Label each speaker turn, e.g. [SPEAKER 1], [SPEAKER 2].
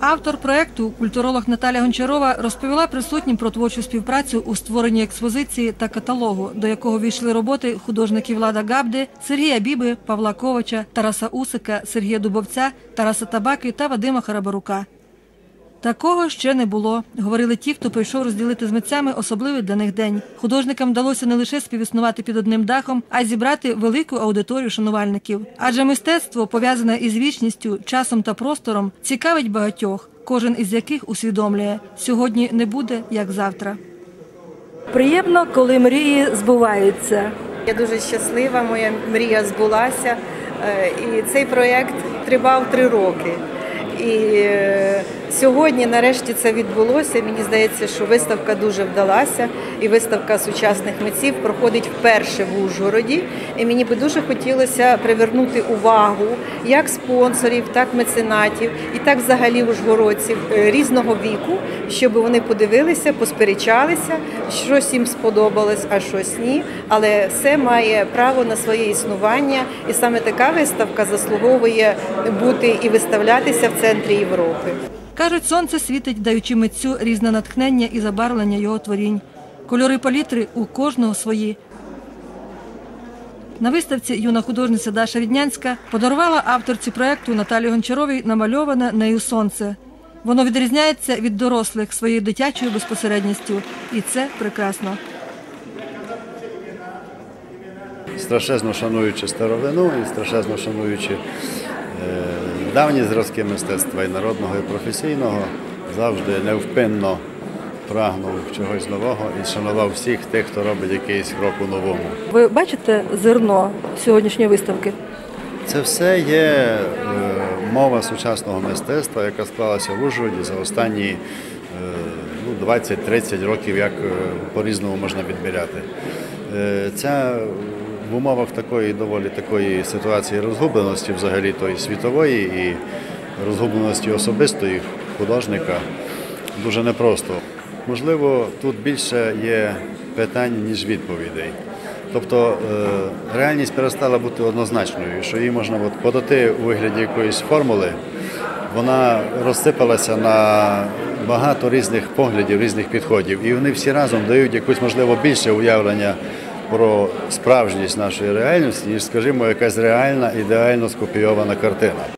[SPEAKER 1] Автор проекту, культуролог Наталя Гончарова, розповіла присутнім про творчу співпрацю у створенні експозиції та каталогу, до якого війшли роботи художників Влада Габди, Сергія Біби, Павла Ковача, Тараса Усика, Сергія Дубовця, Тараса Табаки та Вадима Харабарука. Такого ще не було, говорили ті, хто прийшов розділити з митцями особливий для них день. Художникам вдалося не лише співіснувати під одним дахом, а й зібрати велику аудиторію шанувальників. Адже мистецтво, пов'язане із вічністю, часом та простором, цікавить багатьох, кожен із яких усвідомлює, сьогодні не буде як завтра. Приємно, коли мрії збуваються.
[SPEAKER 2] Я дуже щаслива, моя мрія збулася. Е, І цей проєкт тривав три роки. І е, сьогодні, нарешті, це відбулося. Мені здається, що виставка дуже вдалася, і виставка сучасних митців проходить вперше в Ужгороді. І мені би дуже хотілося привернути увагу як спонсорів, так меценатів і так взагалі ужгородців е, різного віку, щоб вони подивилися, посперечалися, щось їм сподобалось, а щось ні. Але все має право на своє існування, і саме така виставка заслуговує бути і виставлятися в центрі Європи.
[SPEAKER 1] Кажуть, сонце світить, даючи митцю різне натхнення і забарвлення його творінь. Кольори палітри у кожного свої. На виставці юна художниця Даша Віднянська подарувала авторці проекту Наталі Гончаровій намальоване нею сонце. Воно відрізняється від дорослих своєю дитячою безпосередністю, і це прекрасно.
[SPEAKER 3] страшезно шануючи старовину і страшезно шануючи е, давні зразки мистецтва і народного, і професійного, завжди невпинно прагнув чогось нового і шанував всіх тих, хто робить якийсь крок у новому.
[SPEAKER 1] Ви бачите зерно сьогоднішньої виставки?
[SPEAKER 3] Це все є е, мова сучасного мистецтва, яка склалася в Ужгороді за останні е, ну, 20-30 років, як е, по-різному можна відміряти. Ця в умовах такої доволі такої ситуації розгубленості взагалі тої світової і розгубленості особистої художника дуже непросто. Можливо, тут більше є питань, ніж відповідей. Тобто е, реальність перестала бути однозначною, що її можна подати у вигляді якоїсь формули. Вона розсипалася на багато різних поглядів, різних підходів, і вони всі разом дають якусь, можливо, більше уявлення про справжність нашої реальності, ніж, скажімо, якась реальна, ідеально скопійована картина.